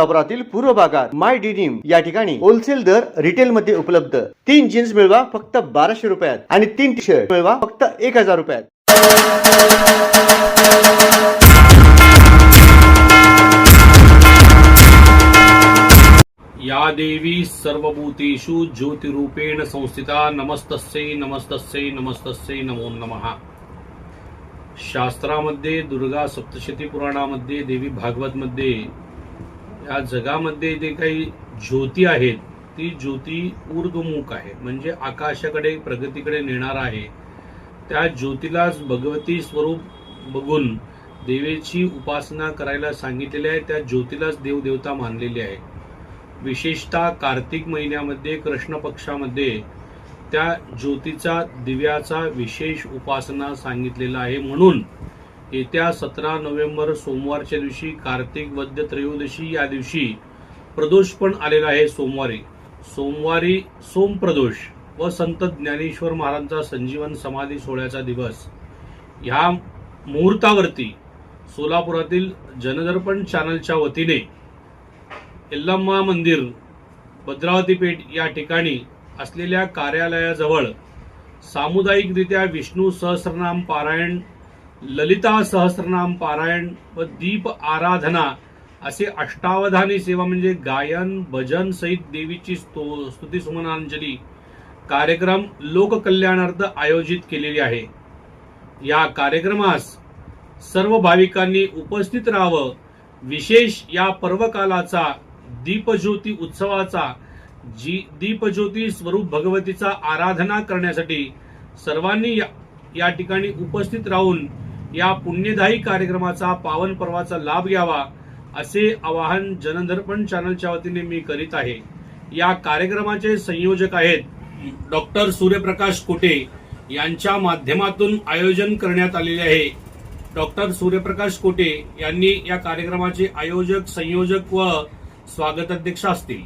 सोलापुरातील पूर्व भागात माय डिनिम या ठिकाणी होलसेल दर रिटेल मध्ये उपलब्ध. तीन जीन्स मिळवा फक्त बाराशे रुपयात आणि तीन टी शर्ट मिळवा फक्त एक हजार रुपयात. या देवी सर्वभूतेषु ज्योतिरूपेण संस्थिता नमस्तस्यै नमस्तस्यै नमस्तस्यै नमो नमः. शास्त्रामध्ये दुर्गा सप्तशती पुराणामध्ये देवी भागवतमध्ये या जगामध्ये जे काही ज्योती आहेत ती ज्योती ऊर्गमुख आहे. म्हणजे आकाशाकडे प्रगतीकडे नेणार आहे. त्या ज्योतीलाच भगवती स्वरूप बघून देवीची उपासना करायला सांगितलेली आहे. त्या ज्योतीलाच देवदेवता मानलेली आहे. विशेषतः कार्तिक महिन्यामध्ये कृष्ण पक्षामध्ये त्या ज्योतीचा दिव्याचा विशेष उपासना सांगितलेला आहे. म्हणून येत्या सतरा नोव्हेंबर सोमवारच्या दिवशी कार्तिक वद्य त्रयोदशी या दिवशी प्रदोष पण आलेला आहे सोमवारी. सोमवारी सोमप्रदोष व संत ज्ञानेश्वर महाराजांचा संजीवन समाधी सोहळ्याचा दिवस. ह्या मुहूर्तावरती सोलापुरातील जनदर्पण चॅनलच्या वतीने यल्लम्मा मंदिर भद्रावती पेठ या ठिकाणी असलेल्या कार्यालयाजवळ सामुदायिकरित्या विष्णू सहस्रनाम पारायण ललिता सहस्रनाम पारायण व दीप आराधना असे अष्टावधानी सेवा म्हणजे गायन भजन सहित देवीची स्तो स्तुती सुमनांजली कार्यक्रम लोककल्याणार्थ आयोजित केलेली आहे. या कार्यक्रमास सर्व भाविकांनी उपस्थित राहावं. विशेष या पर्वकालाचा दीपज्योती उत्सवाचा जी दीपज्योती स्वरूप भगवतीचा आराधना करण्यासाठी सर्वांनी या, या ठिकाणी उपस्थित राहून या पुण्यदायी कार्यक्रमाचा पावन पर्वाचा लाभ घ्यावा असे आवाहन जनदर्पण चॅनलच्या वतीने मी करीत आहे. या कार्यक्रमाचे संयोजक आहेत डॉक्टर सूर्यप्रकाश कोटे यांच्या माध्यमातून आयोजन करण्यात आलेले आहे. डॉक्टर सूर्यप्रकाश कोटे यांनी या कार्यक्रमाचे आयोजक संयोजक व स्वागताध्यक्ष असतील.